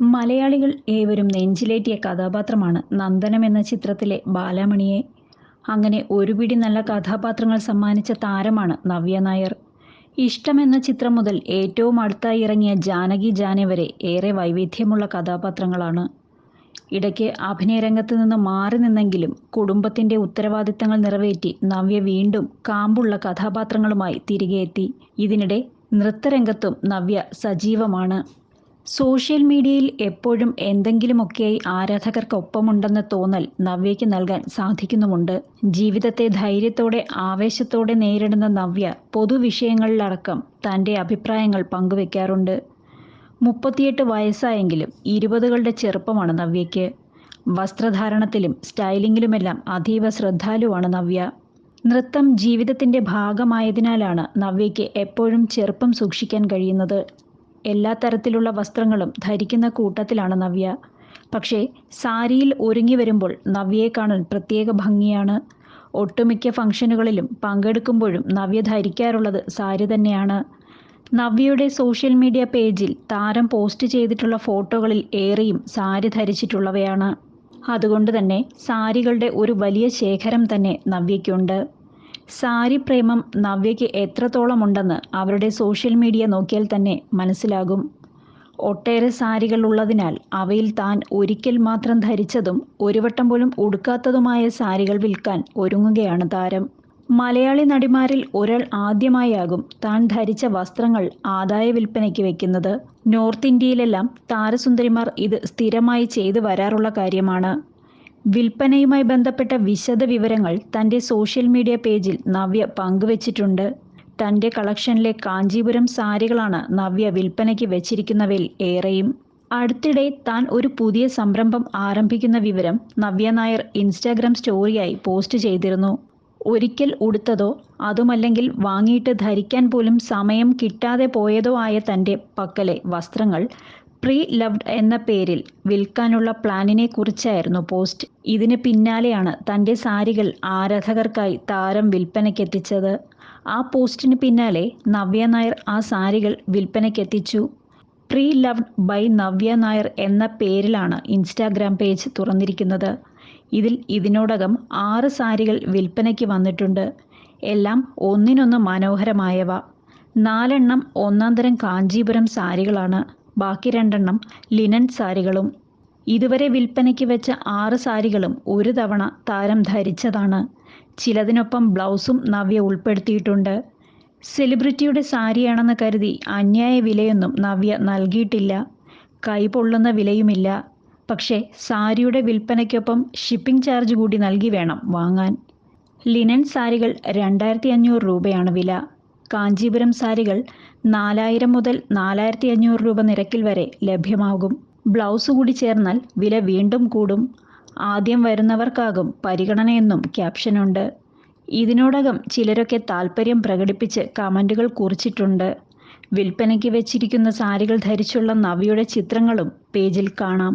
മലയാളികൾ ഏവരും നെഞ്ചിലേറ്റിയ കഥാപാത്രമാണ് നന്ദനം എന്ന ചിത്രത്തിലെ ബാലാമണിയെ. അങ്ങനെ ഒരു പിടി നല്ല കഥാപാത്രങ്ങൾ സമ്മാനിച്ച താരമാണ് നവ്യ നായർ. ഇഷ്ടം എന്ന ചിത്രം മുതൽ ഏറ്റവും അടുത്തായി ഇറങ്ങിയ ജാനകി ജാനെ വരെ ഏറെ വൈവിധ്യമുള്ള കഥാപാത്രങ്ങളാണ്. ഇടയ്ക്ക് അഭിനയരംഗത്ത് നിന്ന് മാറി നിന്നെങ്കിലും കുടുംബത്തിന്റെ ഉത്തരവാദിത്തങ്ങൾ നിറവേറ്റി നവ്യ വീണ്ടും കാമ്പുള്ള കഥാപാത്രങ്ങളുമായി തിരികെ എത്തി. ഇതിനിടെ നൃത്തരംഗത്തും നവ്യ സജീവമാണ്. സോഷ്യൽ മീഡിയയിൽ എപ്പോഴും എന്തെങ്കിലുമൊക്കെയായി ആരാധകർക്കൊപ്പമുണ്ടെന്ന തോന്നൽ നവ്യയ്ക്ക് നൽകാൻ സാധിക്കുന്നുമുണ്ട്. ജീവിതത്തെ ധൈര്യത്തോടെ ആവേശത്തോടെ നേരിടുന്ന നവ്യ പൊതുവിഷയങ്ങളിലടക്കം തന്റെ അഭിപ്രായങ്ങൾ പങ്കുവെക്കാറുണ്ട്. മുപ്പത്തിയെട്ട് വയസ്സായെങ്കിലും ഇരുപതുകളുടെ ചെറുപ്പമാണ് നവ്യയ്ക്ക്. വസ്ത്രധാരണത്തിലും സ്റ്റൈലിങ്ങിലുമെല്ലാം അതീവ ശ്രദ്ധാലുവാണ് നവ്യ. നൃത്തം ജീവിതത്തിന്റെ ഭാഗമായതിനാലാണ് നവ്യയ്ക്ക് എപ്പോഴും ചെറുപ്പം സൂക്ഷിക്കാൻ കഴിയുന്നത്. എല്ലാ തരത്തിലുള്ള വസ്ത്രങ്ങളും ധരിക്കുന്ന കൂട്ടത്തിലാണ് നവ്യ. പക്ഷേ സാരിയിൽ ഒരുങ്ങി വരുമ്പോൾ നവ്യയെ കാണാൻ പ്രത്യേക ഭംഗിയാണ്. ഒട്ടുമിക്ക ഫംഗ്ഷനുകളിലും പങ്കെടുക്കുമ്പോഴും നവ്യ ധരിക്കാറുള്ളത് സാരി തന്നെയാണ്. നവ്യയുടെ സോഷ്യൽ മീഡിയ പേജിൽ താരം പോസ്റ്റ് ചെയ്തിട്ടുള്ള ഫോട്ടോകളിൽ ഏറെയും സാരി ധരിച്ചിട്ടുള്ളവയാണ്. അതുകൊണ്ട് തന്നെ സാരികളുടെ ഒരു വലിയ ശേഖരം തന്നെ നവ്യയ്ക്കുണ്ട്. സാരി പ്രേമം നവ്യയ്ക്ക് എത്രത്തോളം ഉണ്ടെന്ന് അവരുടെ സോഷ്യൽ മീഡിയ നോക്കിയാൽ തന്നെ മനസ്സിലാകും. ഒട്ടേറെ സാരികൾ ഉള്ളതിനാൽ അവയിൽ താൻ ഒരിക്കൽ മാത്രം ധരിച്ചതും ഒരു വട്ടം പോലും ഉടുക്കാത്തതുമായ സാരികൾ വിൽക്കാൻ ഒരുങ്ങുകയാണ് താരം. മലയാളി നടിമാരിൽ ഒരാൾ ആദ്യമായാകും താൻ ധരിച്ച വസ്ത്രങ്ങൾ ആദായ വിൽപ്പനയ്ക്ക് വെക്കുന്നത്. നോർത്ത് ഇന്ത്യയിലെല്ലാം താരസുന്ദരിമാർ ഇത് സ്ഥിരമായി ചെയ്തു വരാറുള്ള കാര്യമാണ്. വിൽപ്പനയുമായി ബന്ധപ്പെട്ട വിശദ വിവരങ്ങൾ തന്റെ സോഷ്യൽ മീഡിയ പേജിൽ നവ്യ പങ്കുവച്ചിട്ടുണ്ട്. തന്റെ കളക്ഷനിലെ കാഞ്ചീപുരം സാരികളാണ് നവ്യ വിൽപ്പനയ്ക്ക് വെച്ചിരിക്കുന്നവയിൽ ഏറെയും. അടുത്തിടെ താൻ ഒരു പുതിയ സംരംഭം ആരംഭിക്കുന്ന വിവരം നവ്യ നായർ ഇൻസ്റ്റാഗ്രാം സ്റ്റോറിയായി പോസ്റ്റ് ചെയ്തിരുന്നു. ഒരിക്കൽ ഉടുത്തതോ അതുമല്ലെങ്കിൽ വാങ്ങിയിട്ട് ധരിക്കാൻ പോലും സമയം കിട്ടാതെ പോയതോ ആയ തന്റെ പക്കലെ വസ്ത്രങ്ങൾ പ്രീ ലവ്ഡ് എന്ന പേരിൽ വിൽക്കാനുള്ള പ്ലാനിനെ കുറിച്ചായിരുന്നു പോസ്റ്റ്. ഇതിന് പിന്നാലെയാണ് തന്റെ സാരികൾ ആരാധകർക്കായി താരം വിൽപ്പനയ്ക്കെത്തിച്ചത്. ആ പോസ്റ്റിന് പിന്നാലെ നവ്യ നായർ ആ സാരികൾ വിൽപ്പനയ്ക്കെത്തിച്ചു. Pre loved by Navya Nair എന്ന പേരിലാണ് ഇൻസ്റ്റാഗ്രാം പേജ് തുറന്നിരിക്കുന്നത്. ഇതിൽ ഇതിനോടകം ആറ് സാരികൾ വിൽപ്പനയ്ക്ക് വന്നിട്ടുണ്ട്. എല്ലാം ഒന്നിനൊന്ന് മനോഹരമായവ. നാലെണ്ണം ഒന്നാം തരം കാഞ്ചീപുരം സാരികളാണ്. ബാക്കി രണ്ടെണ്ണം ലിനൻ സാരികളും. ഇതുവരെ വിൽപ്പനയ്ക്ക് വെച്ച ആറ് സാരികളും ഒരു തവണ താരം ധരിച്ചതാണ്. ചിലതിനൊപ്പം ബ്ലൗസും നവ്യ ഉൾപ്പെടുത്തിയിട്ടുണ്ട്. സെലിബ്രിറ്റിയുടെ സാരിയാണെന്ന് കരുതി അന്യായ വിലയൊന്നും നവ്യ നൽകിയിട്ടില്ല. കൈപൊള്ളുന്ന വിലയുമില്ല. പക്ഷേ സാരിയുടെ വിൽപ്പനയ്ക്കൊപ്പം ഷിപ്പിംഗ് ചാർജ് കൂടി നൽകി വേണം വാങ്ങാൻ. ലിനൻ സാരികൾ രണ്ടായിരത്തി അഞ്ഞൂറ് രൂപയാണ് വില. കാഞ്ചീപുരം സാരികൾ നാലായിരം മുതൽ നാലായിരത്തി അഞ്ഞൂറ് രൂപ നിരക്കിൽ വരെ ലഭ്യമാകും. ബ്ലൗസ് കൂടി ചേർന്നാൽ വില വീണ്ടും കൂടും. ആദ്യം വരുന്നവർക്കാകും പരിഗണനയെന്നും ക്യാപ്ഷനുണ്ട്. ഇതിനോടകം ചിലരൊക്കെ താല്പര്യം പ്രകടിപ്പിച്ച് കമന്റുകൾ കുറിച്ചിട്ടുണ്ട്. വിൽപ്പനയ്ക്ക് വെച്ചിരിക്കുന്ന സാരികൾ ധരിച്ചുള്ള നവിയുടെ ചിത്രങ്ങളും പേജിൽ കാണാം.